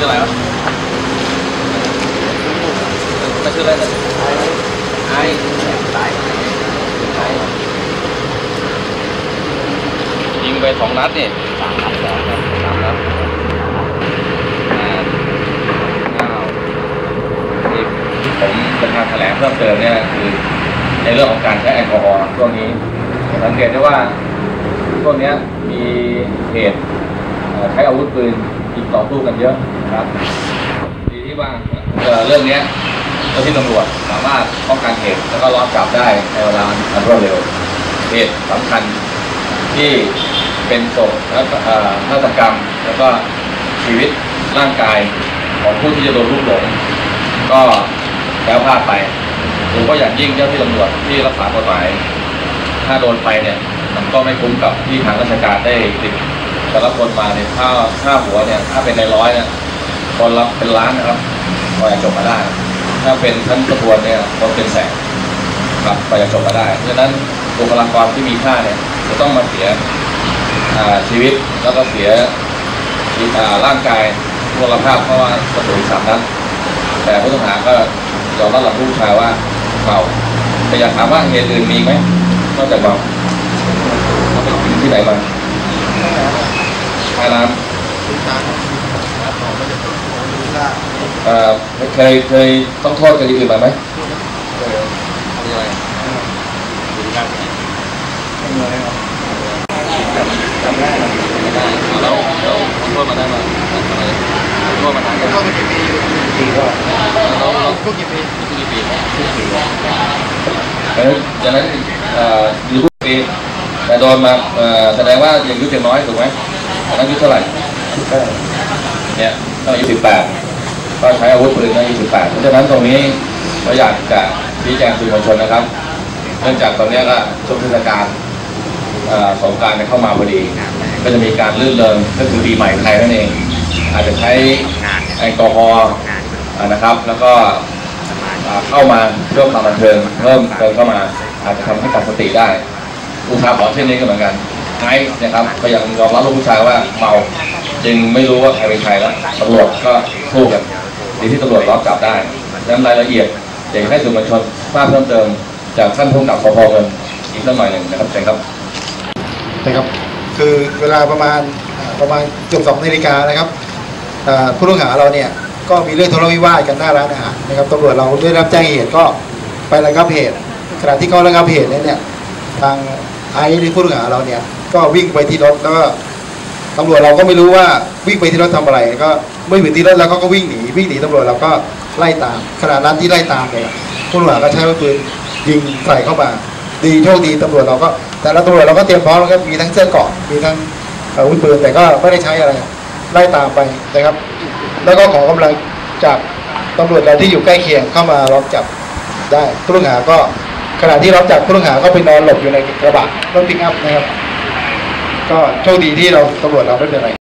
ชื่ออะไรวะมันชื่ออะไรนะไอไอไอยิงไปสองนัดนี่สามนัดสองนัดสามนัดแปดเก้าสิบผมจะมาแถลงเพิ่มเติมเนี่ยคือ ในเรื่องของการใช้แอลกอฮอล์ช่วงนี้สังเกตได้ว่าช่วงนี้มีเหตุใช้อาวุธปืน ยิงต่อสู้กันเยอะนะครับดีที่ว่าเรื่องนี้เจ้าที่ตำรวจสามารถป้องกันเหตุแล้วก็ล้อมจับได้ในเวลาอันรวดเร็วเหตุสำคัญที่เป็นโศกและฆาตกรรม แล้วก็ชีวิตร่างกายของผู้ที่จะโดนลูกหลง ก็แล้วพลาดไปโดยเฉพาะอย่างยิ่งเจ้าที่ตำรวจที่รักษากฎหมาย ถ้าโดนไปเนี่ย มันก็ไม่คุ้มกับที่ทางราชการได้ติด แต่ละคนมาเนี่ยค่าค่าหัวเนี่ยถ้าเป็นในร้อยเนี่ยคนละเป็นล้านนะครับกว่าจะจบมาได้ ถ้าเป็นชั้นประทวนเนี่ยคนเป็นแสนครับกว่าจะจบมาได้เพราะฉะนั้นบุคลากรที่มีค่าเนี่ยจะต้องมาเสียชีวิตแล้วก็เสียร่างกายพลภาพเพราะว่ากระสุนสามนัดแต่ผู้ต้องหาก็ยอมรับหลังผู้ชายว่าเมาแต่อยากถามว่าเหตุอื่นมีไหมนอกจากเมาเขาไปกินที่ไหนมา ท่าน้ำ เอ่อเคยเคยต้องโทษคดีอื่นมาไหมเคยคดีอะไรจำได้ไม่ได้แล้วแล้วโทษมาได้มาอะไรโทษมาได้ก็กี่ปีปีก็แล้วแล้วก็กี่ปีกี่ปีเออจากนั้นเอ่ออยู่ทุกปีแต่โดนมาเอ่อแสดงว่ายังอายุยังน้อยถูกไหมต อนนั้นอายุเท่าไหร่เนี่ยต้องอายุสิบแปดก็ใช้อาวุธปืนใน28เพราะฉะนั้นตรงนี้เราอยากจะชี้แจงสื่อมวลชนนะครับ เนื่องจากตอนนี้ก็ช่วงเทศกาลเอ่อสงกรารเข้ามาพอดี ก็จะมีการลื่นเริงก็คือปีใหม่ไทยนั่นเอง อาจจะใช้แอลกอฮอล์อ่านะครับ แล้วก็อ่าเข้ามาเพื่อความบันเทิงเพิ่มเติมเข้ามา อาจจะทำให้ขาดสติได้อุทาหรณ์เช่นนี้ก็เหมือนกัน ไอ้นะครับก็ยังยอมรับลูกผู้ชายว่าเมาจึงไม่รู้ว่าใครเป็นใครแล้วตำรวจก็สู้กันดีที่ตำรวจล้อมจับได้ดังนั้นรายละเอียดอยากให้สื่อมวลชนทราบเพิ่มเติม จากท่านผู้กำกับสพเงินอีกสักหน่อยหนึ่งนะครับเชิญครับนะครับ คือเวลาประมาณประมาณเกือบสองนาฬิกานะครับผู้ต้องหาเราเนี่ยก็มีเรื่องทะเลาะวิวาทกันหน้าร้านอาหารนะครับตำรวจเราได้รับแจ้งเหตุก็ไประงับเหตุขณะที่เขาระงับเหตุเนี่ยเนี่ยทางไอซ์หรือผู้ต้องหาเราเนี่ย ก็วิ่งไปที่รถแล้วก็ตำรวจเราก็ไม่รู้ว่าวิ่งไปที่รถทำอะไร ก็ไม่ถึงที่รถแล้วก็วิ่งหนีวิ่งหนีตำรวจเราก็ไล่ตามขณะนั้นที่ไล่ตามเนี่ยผู้ต้องหาก็ใช้ปืนยิงใส่เข้ามา ดีโชคดีตำรวจเราก็ แต่ละตำรวจเราก็เตรียมพร้อมแล้วก็มีทั้งเสื้อเกราะมีทั้งอาวุธปืนแต่ก็ไม่ได้ใช้อะไรไล่ตามไปนะครับ แล้วก็ขอกำลังจากตำรวจเราที่อยู่ใกล้เคียงเข้ามาล้อมจับได้ผู้ต้องหาก็ขณะที่ล้อมจับผู้ต้องหาก็ไปนอนหลบอยู่ในกระบะรถปิกอัพนะครับ ก็โชคดีที่เราตำรวจเราไม่เป็นไร